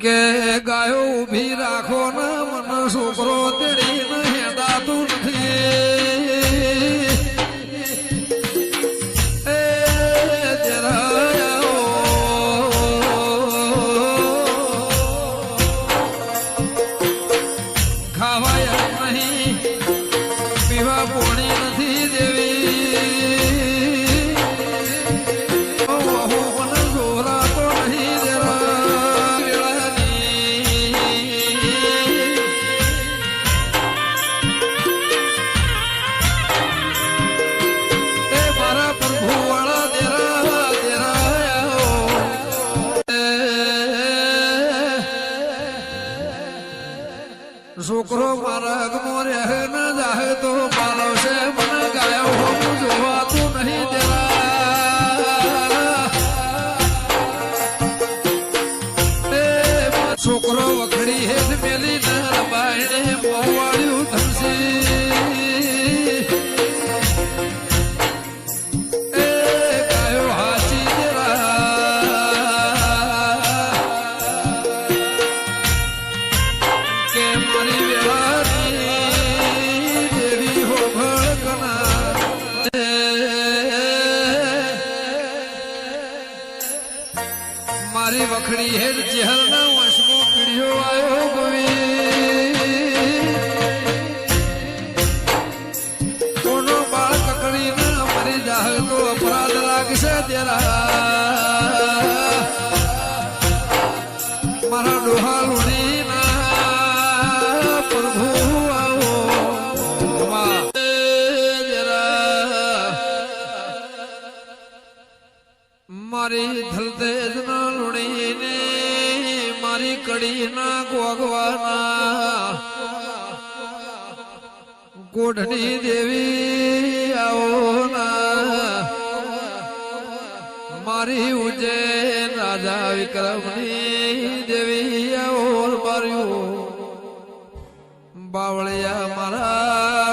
કે ગાયો ઊભી રાખો ને મને છોકરો તેડીને હેડાતું નથી. ખાવાય નહીં પીવા પોણી છોકરો મારા મોરે ન જાહે તો પાલવશે. મને ગાયો હોવું જોવાતું નહીં એ છોકરો વખડી હેઠ મારી વખડી હેર ચહેરના વશમો પીડ્યો આવ્યો ગવી. કોનો બાળ કકડી ના મરી જાહ તો અપરાધ લાગશે તેરા. મારી ધલતેજ ના લુણીને મારી કડી ના ગોગવાના. ગોઢની દેવી આવો ના મારી ઉજે રાજા વિક્રમની દેવી આવો માર્યું. બાવળિયા મારા